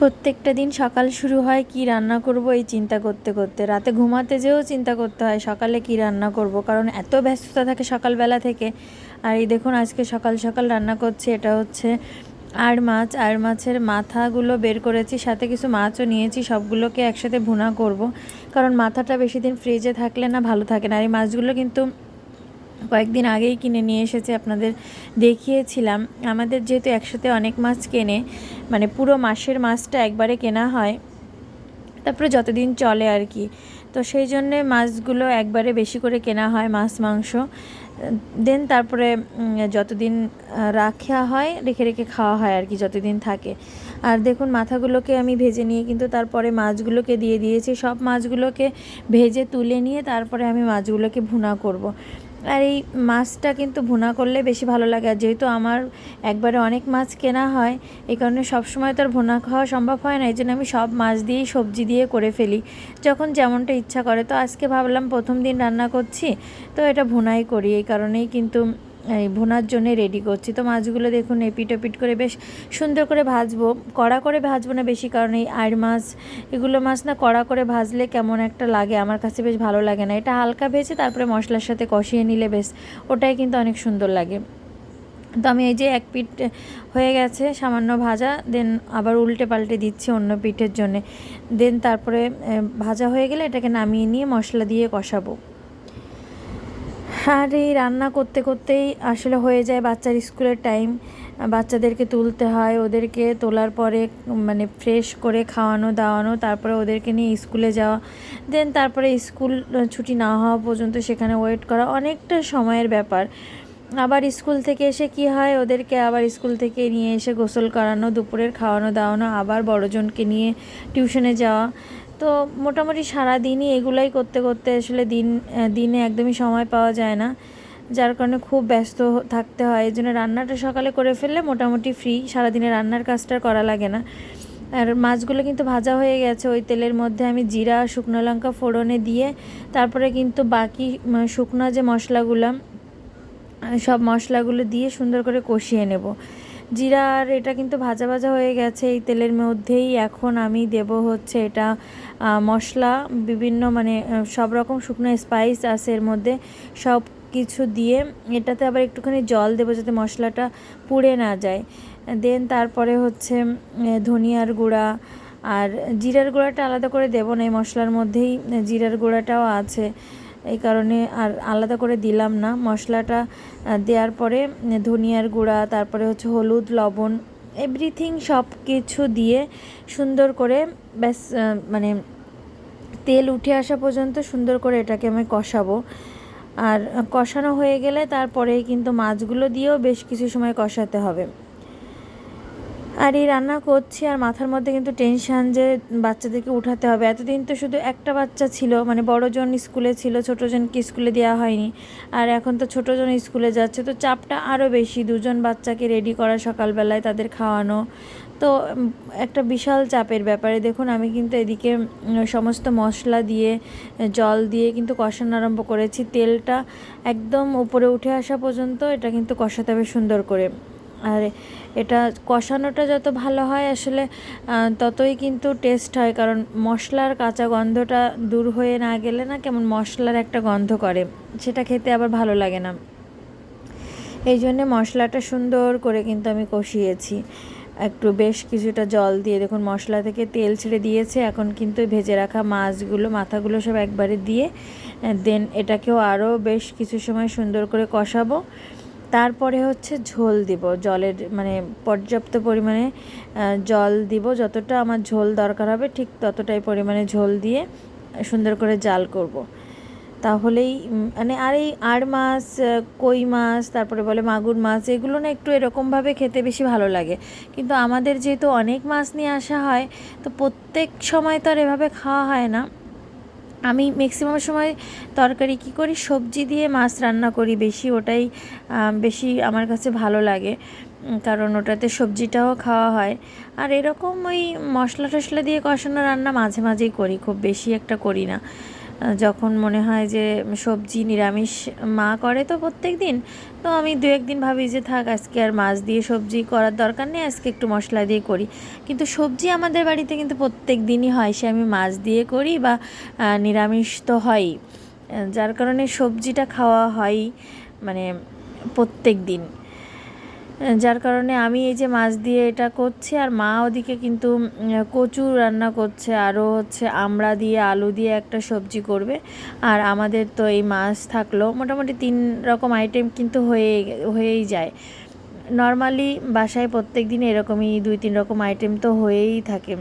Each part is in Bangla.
প্রত্যেকটা দিন সকাল শুরু হয়, কি রান্না করব এই চিন্তা করতে করতে। রাতে ঘুমাতে যেও চিন্তা করতে হয়, সকালে কি রান্না করব? কারণ এত ব্যস্ততা থাকে সকালবেলা থেকে। আর এই দেখুন, আজকে সকাল সকাল রান্না করছি, এটা হচ্ছে আর মাছ। আর মাছের মাথাগুলো বের করেছি, সাথে কিছু মাছও নিয়েছি, সবগুলোকে একসাথে ভুনা করব। কারণ মাথাটা বেশি দিন ফ্রিজে থাকলে না, ভালো থাকে না। আর এই মাছগুলো কিন্তু কয়েকদিন আগেই কিনে নিয়ে এসেছে, আপনাদের দেখিয়েছিলাম। আমাদের যেহেতু একসাথে অনেক মাছ কেনে মানে পুরো মাসের মাছটা একবারে কেনা হয়, তারপরে যতদিন চলে আর কি। তো সেই জন্যে মাছগুলো একবারে বেশি করে কেনা হয়, মাছ, মাংস। দেন তারপরে যতদিন রাখা হয়, রেখে রেখে খাওয়া হয় আর কি, যতদিন থাকে। আর দেখুন, মাথাগুলোকে আমি ভেজে নিয়ে কিন্তু তারপরে মাছগুলোকে দিয়ে দিয়েছি। সব মাছগুলোকে ভেজে তুলে নিয়ে তারপরে আমি মাছগুলোকে ভুনা করব। আর এই মাছটা কিন্তু ভুনা করলে বেশি ভালো লাগে। আর যেহেতু আমার একবারে অনেক মাছ কেনা হয়, এই কারণে সবসময় তো আর ভুনা খাওয়া সম্ভব হয় না। এই জন্য আমি সব মাছ দিয়েই সবজি দিয়ে করে ফেলি। যখন যেমনটা ইচ্ছা করে। তো আজকে ভাবলাম প্রথম দিন রান্না করছি, তো এটা ভুনাই করি। এই কারণেই কিন্তু ভুনার জন্যে রেডি করছি। তো মাছগুলো দেখুন, এপিট ওপিট করে বেশ সুন্দর করে ভাজবো। কড়া করে ভাজবো না বেশি, কারণ এই আর মাছ, এগুলো মাছ না কড়া করে ভাজলে কেমন একটা লাগে, আমার কাছে বেশ ভালো লাগে না। এটা হালকা ভেজে তারপরে মশলার সাথে কষিয়ে নিলে বেশ, ওটাই কিন্তু অনেক সুন্দর লাগে। তো আমি এই যে এক পিঠ হয়ে গেছে, সামান্য ভাজা দেন আবার উল্টে পাল্টে দিচ্ছি অন্য পিঠের জন্যে। দেন তারপরে ভাজা হয়ে গেলে এটাকে নামিয়ে নিয়ে মশলা দিয়ে কষাবো। আর এই রান্না করতে করতেই আসলে হয়ে যায় বাচ্চার স্কুলের টাইম। বাচ্চাদেরকে তুলতে হয়, ওদেরকে তোলার পরে মানে ফ্রেশ করে খাওয়ানো, দাওয়ানো, তারপরে ওদেরকে নিয়ে স্কুলে যাওয়া। দেন তারপরে স্কুল ছুটি না হওয়া পর্যন্ত সেখানে ওয়েট করা অনেকটা সময়ের ব্যাপার। আবার স্কুল থেকে এসে কি হয়, ওদেরকে আবার স্কুল থেকে নিয়ে এসে গোসল করানো, দুপুরের খাওয়ানো, দাওয়ানো, আবার বড়জনকে নিয়ে টিউশনে যাওয়া। তো মোটামুটি সারা দিনই এগুলাই করতে করতে আসলে দিন দিনে একদমই সময় পাওয়া যায় না। যার কারণে খুব ব্যস্ত থাকতে হয়। এই জন্য রান্নাটা সকালে করে ফেললে মোটামুটি ফ্রি সারাদিনে রান্নার কাজটা করা লাগে না। আর মাছগুলো কিন্তু ভাজা হয়ে গেছে। ওই তেলের মধ্যে আমি জিরা, শুকনো লঙ্কা ফোড়নে দিয়ে তারপরে কিন্তু বাকি শুকনো যে মশলাগুলো, সব মশলাগুলো দিয়ে সুন্দর করে কষিয়ে নেব। জিরা আর এটা কিন্তু ভাজা ভাজা হয়ে গেছে এই তেলের মধ্যেই। এখন আমি দেব হচ্ছে এটা মশলা, বিভিন্ন মানে সব রকম শুকনো স্পাইস আছে এর মধ্যে। সব কিছু দিয়ে এটাতে আবার একটুখানি জল দেবো যাতে মশলাটা পুড়ে না যায়। দেন তারপরে হচ্ছে ধনিয়ার গুঁড়া আর জিরার গুঁড়াটা আলাদা করে দেবো না, এই মশলার মধ্যেই জিরার গুঁড়াটাও আছে। এই কারণে আর আলাদা করে দিলাম না। মশলাটা দেওয়ার পরে ধনিয়ার গুঁড়া, তারপরে হচ্ছে হলুদ, লবণ এভরিথিং সব কিছু দিয়ে সুন্দর করে ব্যাস মানে তেল উঠে আসা পর্যন্ত সুন্দর করে এটাকে আমি কষাবো। আর কষানো হয়ে গেলে তারপরে কিন্তু মাছগুলো দিয়েও বেশ কিছু সময় কষাতে হবে। আর এই রান্না করছি আর মাথার মধ্যে কিন্তু টেনশান যে বাচ্চাদেরকে উঠাতে হবে। এতদিন তো শুধু একটা বাচ্চা ছিল মানে বড়জন স্কুলে ছিল ছোটোজনকে স্কুলে দেওয়া হয়নি। আর এখন তো ছোটোজন স্কুলে যাচ্ছে, তো চাপটা আরও বেশি। দুজন বাচ্চাকে রেডি করা সকালবেলায় তাদের খাওয়ানো। তো একটা বিশাল চাপের ব্যাপারে দেখুন, আমি কিন্তু এদিকে সমস্ত মশলা দিয়ে, জল দিয়ে কিন্তু কষানো আরম্ভ করেছি। তেলটা একদম উপরে উঠে আসা পর্যন্ত এটা কিন্তু কষাতে হবে সুন্দর করে। আর এটা কষানোটা যত ভালো হয় আসলে ততই কিন্তু টেস্ট হয়। কারণ মশলার কাঁচা গন্ধটা দূর হয়ে না গেলে না কেমন মশলার একটা গন্ধ করে, সেটা খেতে আবার ভালো লাগে না। এই জন্যে মশলাটা সুন্দর করে কিন্তু আমি কষিয়েছি। একটু বেশ কিছুটা জল দিয়ে, দেখুন মশলা থেকে তেল ছেড়ে দিয়েছে, এখন কিন্তু ভেজে রাখা মাছগুলো, মাথাগুলো সব একবারে দিয়ে, দেন এটাকেও আরও বেশ কিছু সময় সুন্দর করে কষাবো। তারপরে হচ্ছে ঝোল দিব। জলের মানে পর্যাপ্ত পরিমাণে জল দিব। যতটা আমার ঝোল দরকার হবে, ঠিক ততটাই পরিমাণে ঝোল দিয়ে সুন্দর করে জাল করব। তাহলেই মানে আর এই আর মাছ কই মাছ, তারপরে বলে মাগুর মাছ, এগুলো না একটু এরকমভাবে খেতে বেশি ভালো লাগে। কিন্তু আমাদের যেহেতু অনেক মাছ নিয়ে আসা হয়, তো প্রত্যেক সময় তো আর এভাবে খাওয়া হয় না। আমি ম্যাক্সিমাম সময় তরকারি কি করি? সবজি দিয়ে মাছ রান্না করি বেশি, ওটাই বেশি আমার কাছে ভালো লাগে। কারণ ওটাতে সবজিটাও খাওয়া হয়। আর এরকম ওই মশলা টশলা দিয়ে কষানো রান্না মাঝে মাঝেই করি, খুব বেশি একটা করি না। যখন মনে হয় যে সবজি নিরামিষ মা করে তো প্রত্যেক দিন, তো আমি দু একদিন ভাবি যে থাক, আজকে আর মাছ দিয়ে সবজি করার দরকার নেই, আজকে একটু মশলা দিয়ে করি। কিন্তু সবজি আমাদের বাড়িতে কিন্তু প্রত্যেক দিনই হয়, সে আমি মাছ দিয়ে করি বা নিরামিষ তো হয়ই। যার কারণে সবজিটা খাওয়া হয় মানে প্রত্যেক দিন। যার কারণে আমি এই যে মাছ দিয়ে এটা করছি, আর মা ওদিকে কিন্তু কচু রান্না করছে। আরও হচ্ছে আমড়া দিয়ে, আলু দিয়ে একটা সবজি করবে। আর আমাদের তো এই মাছ থাকল, মোটামুটি তিন রকম আইটেম কিন্তু হয়ে, হয়েই যায়। নর্মালি বাসায় প্রত্যেক দিন এরকমই দুই, তিন রকম আইটেম তো হয়েই থাকে।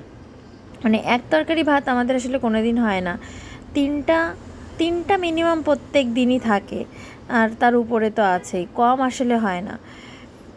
মানে এক তরকারি ভাত আমাদের আসলে কোনো দিন হয় না। তিনটা তিনটা মিনিমাম প্রত্যেক দিনই থাকে, আর তার উপরে তো আছেই, কম আসলে হয় না।